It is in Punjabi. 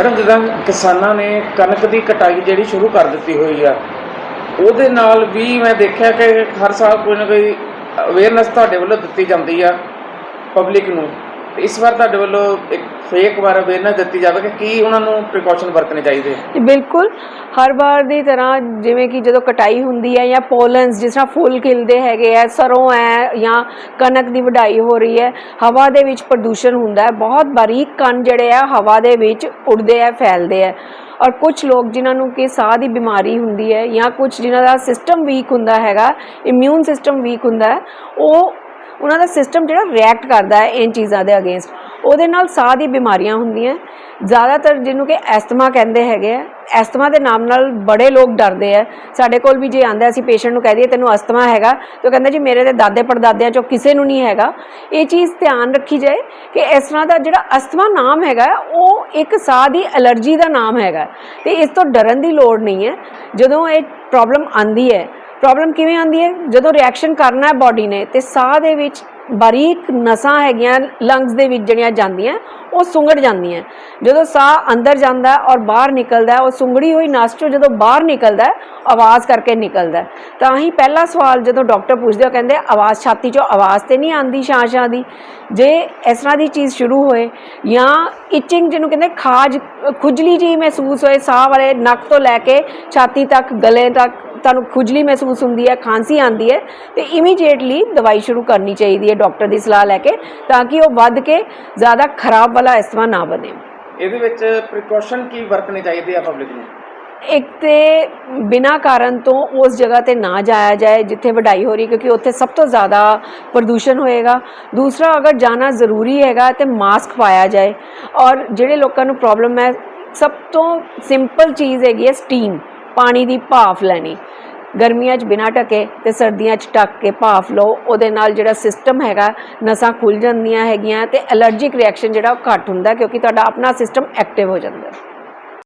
ਮੈਡਮ, ਜਿੱਦਾਂ ਕਿਸਾਨਾਂ ਨੇ ਕਣਕ ਦੀ ਕਟਾਈ ਜਿਹੜੀ ਸ਼ੁਰੂ ਕਰ ਦਿੱਤੀ ਹੋਈ ਆ, ਉਹਦੇ ਨਾਲ ਵੀ ਮੈਂ ਦੇਖਿਆ ਕਿ ਹਰ ਸਾਲ ਕੋਈ ਨਾ ਕੋਈ ਅਵੇਅਰਨੈਸ ਤੁਹਾਡੇ ਵੱਲੋਂ ਦਿੱਤੀ ਜਾਂਦੀ ਆ ਪਬਲਿਕ ਨੂੰ। ਇਸ ਵਾਰ ਤੁਹਾਡੇ ਵੱਲੋਂ ਇੱਕ ਫੇਕ ਵਾਰ ਅਵੇਅਰਨੈਸ ਦਿੱਤੀ ਜਾਵੇ ਕਿ ਕੀ ਉਹਨਾਂ ਨੂੰ ਪ੍ਰੀਕਾਸ਼ਨ ਵਰਤਣੇ ਚਾਹੀਦੇ? ਜੀ, ਬਿਲਕੁਲ। ਹਰ ਵਾਰ ਦੀ ਤਰ੍ਹਾਂ ਜਿਵੇਂ ਕਿ ਜਦੋਂ ਕਟਾਈ ਹੁੰਦੀ ਹੈ ਜਾਂ ਪੋਲਨਸ ਜਿਸ ਤਰ੍ਹਾਂ ਫੁੱਲ ਖਿਲਦੇ ਹੈਗੇ ਆ ਸਰੋਂ ਹੈ ਜਾਂ ਕਣਕ ਦੀ ਵਢਾਈ ਹੋ ਰਹੀ ਹੈ ਹਵਾ ਦੇ ਵਿੱਚ ਪ੍ਰਦੂਸ਼ਣ ਹੁੰਦਾ ਹੈ। ਬਹੁਤ ਬਾਰੀਕ ਕਣ ਜਿਹੜੇ ਆ ਹਵਾ ਦੇ ਵਿੱਚ ਉੱਡਦੇ ਆ ਫੈਲਦੇ ਆ। ਔਰ ਕੁਝ ਲੋਕ ਜਿਨ੍ਹਾਂ ਨੂੰ ਕਿ ਸਾਹ ਦੀ ਬਿਮਾਰੀ ਹੁੰਦੀ ਹੈ ਜਾਂ ਕੁਝ ਜਿਨ੍ਹਾਂ ਦਾ ਸਿਸਟਮ ਵੀਕ ਹੁੰਦਾ ਹੈਗਾ ਇਮਿਊਨ ਸਿਸਟਮ ਵੀਕ ਹੁੰਦਾ ਹੈ ਉਹ ਉਹਨਾਂ ਦਾ ਸਿਸਟਮ ਜਿਹੜਾ ਰਿਐਕਟ ਕਰਦਾ ਹੈ ਇਨ ਚੀਜ਼ਾਂ ਦੇ ਅਗੇਂਸਟ ਉਹਦੇ ਨਾਲ ਸਾਹ ਦੀ ਬਿਮਾਰੀਆਂ ਹੁੰਦੀਆਂ। ਜ਼ਿਆਦਾਤਰ ਜਿਹਨੂੰ ਕਿ ਐਸਥਮਾ ਕਹਿੰਦੇ ਹੈਗੇ ਆ। ਐਸਥਮਾ ਦੇ ਨਾਮ ਨਾਲ ਬੜੇ ਲੋਕ ਡਰਦੇ ਆ। ਸਾਡੇ ਕੋਲ ਵੀ ਜੇ ਆਂਦਾ ਅਸੀਂ ਪੇਸ਼ੈਂਟ ਨੂੰ ਕਹਿ ਦਈਏ, ਤੈਨੂੰ ਅਸਥਮਾ ਹੈਗਾ। ਤੇ ਉਹ ਕਹਿੰਦਾ, ਜੀ, ਮੇਰੇ ਤੇ ਦਾਦੇ ਪੜਦਾਦਿਆਂ ਚੋਂ ਕਿਸੇ ਨੂੰ ਨਹੀਂ ਹੈਗਾ। ਇਹ ਚੀਜ਼ ਧਿਆਨ ਰੱਖੀ ਜਾਏ ਕਿ ਇਸ ਤਰ੍ਹਾਂ ਦਾ ਜਿਹੜਾ ਅਸਥਮਾ ਨਾਮ ਹੈਗਾ, ਉਹ ਇੱਕ ਸਾਹ ਦੀ ਐਲਰਜੀ ਦਾ ਨਾਮ ਹੈਗਾ। ਤੇ ਇਸ ਤੋਂ ਡਰਨ ਦੀ ਲੋੜ ਨਹੀਂ ਹੈ। ਜਦੋਂ ਇਹ ਪ੍ਰੋਬਲਮ ਆਂਦੀ ਹੈ ਪ੍ਰੋਬਲਮ ਕਿਵੇਂ ਆਉਂਦੀ ਹੈ? ਜਦੋਂ ਰਿਐਕਸ਼ਨ ਕਰਨਾ ਹੈ ਬਾਡੀ ਨੇ, ਤੇ ਸਾਹ ਦੇ ਵਿੱਚ ਬਾਰੀਕ ਨਸਾਂ ਹੈਗੀਆਂ ਲੰਗਸ ਦੇ ਵਿੱਚ ਜਿਹੜੀਆਂ ਜਾਂਦੀਆਂ, ਉਹ ਸੁੰਗੜ ਜਾਂਦੀਆਂ ਜਦੋਂ ਸਾਹ ਅੰਦਰ ਜਾਂਦਾ ਔਰ ਬਾਹਰ ਨਿਕਲਦਾ ਹੈ, ਉਹ ਸੁੰਗੜੀ ਹੋਈ ਨਸ ਚੋਂ ਜਦੋਂ ਬਾਹਰ ਨਿਕਲਦਾ ਆਵਾਜ਼ ਕਰਕੇ ਨਿਕਲਦਾ ਤਾਂ ਹੀ ਪਹਿਲਾ ਸਵਾਲ ਜਦੋਂ ਡਾਕਟਰ ਪੁੱਛਦੇ ਉਹ ਕਹਿੰਦੇ ਆਵਾਜ਼ ਛਾਤੀ ਚੋਂ ਆਵਾਜ਼ ਤੇ ਨਹੀਂ ਆਂਦੀ ਛਾਂ ਛਾਂ ਦੀ? ਜੇ ਇਸ ਤਰ੍ਹਾਂ ਦੀ ਚੀਜ਼ ਸ਼ੁਰੂ ਹੋਏ ਜਾਂ ਇਚਿੰਗ ਜਿਹਨੂੰ ਕਹਿੰਦੇ ਖਾਜ, ਖੁਜਲੀ ਜੀ ਮਹਿਸੂਸ ਹੋਏ, ਸਾਹ ਵਾਲੇ ਨੱਕ ਤੋਂ ਲੈ ਕੇ ਛਾਤੀ ਤੱਕ, ਗਲੇ ਤੱਕ ਤੁਹਾਨੂੰ ਖੁਜਲੀ ਮਹਿਸੂਸ ਹੁੰਦੀ ਹੈ ਖਾਂਸੀ ਆਂਦੀ ਹੈ ਤੇ ਇਮੀਡੀਏਟਲੀ ਦਵਾਈ ਸ਼ੁਰੂ ਕਰਨੀ ਚਾਹੀਦੀ ਹੈ ਡਾਕਟਰ ਦੀ ਸਲਾਹ ਲੈ ਕੇ ਤਾਂ ਕਿ ਉਹ ਵੱਧ ਕੇ ਜ਼ਿਆਦਾ ਖਰਾਬ ਵਾਲਾ ਇਸਤਮਾ ਨਾ ਬਣੇ। ਇਹਦੇ ਵਿੱਚ ਪ੍ਰੀਕਾਸ਼ਨ ਕੀ ਵਰਤਣੇ ਚਾਹੀਦੇ ਆ ਪਬਲਿਕ ਨੂੰ? ਇੱਕ ਤੇ ਬਿਨਾਂ ਕਾਰਨ ਤੋਂ ਉਸ ਜਗ੍ਹਾ ਤੇ ਨਾ ਜਾਇਆ ਜਾਏ ਜਿੱਥੇ ਵਢਾਈ ਹੋ ਰਹੀ ਕਿਉਂਕਿ ਉੱਥੇ ਸਭ ਤੋਂ ਜ਼ਿਆਦਾ ਪ੍ਰਦੂਸ਼ਣ ਹੋਏਗਾ। ਦੂਸਰਾ ਅਗਰ ਜਾਣਾ ਜ਼ਰੂਰੀ ਹੈਗਾ ਤੇ ਮਾਸਕ ਪਾਇਆ ਜਾਏ। ਔਰ ਜਿਹੜੇ ਲੋਕਾਂ ਨੂੰ ਪ੍ਰੋਬਲਮ ਹੈ ਸਭ ਤੋਂ ਸਿੰਪਲ ਚੀਜ਼ ਹੈਗੀ ਹੈ ਸਟੀਮ ਪਾਣੀ ਦੀ ਭਾਫ ਲੈਣੀ। ਗਰਮੀਆਂ 'ਚ ਬਿਨਾਂ ਢਕੇ ਤੇ ਸਰਦੀਆਂ 'ਚ ਢੱਕ ਕੇ ਭਾਫ ਲਓ, ਉਹਦੇ ਨਾਲ ਜਿਹੜਾ ਸਿਸਟਮ ਹੈਗਾ, ਨਸਾਂ ਖੁੱਲ ਜਾਂਦੀਆਂ ਹੈਗੀਆਂ ਤੇ ਅਲਰਜੀਕ ਰਿਐਕਸ਼ਨ ਜਿਹੜਾ ਉਹ ਘੱਟ ਹੁੰਦਾ ਕਿਉਂਕਿ ਤੁਹਾਡਾ ਆਪਣਾ ਸਿਸਟਮ ਐਕਟਿਵ ਹੋ ਜਾਂਦਾ।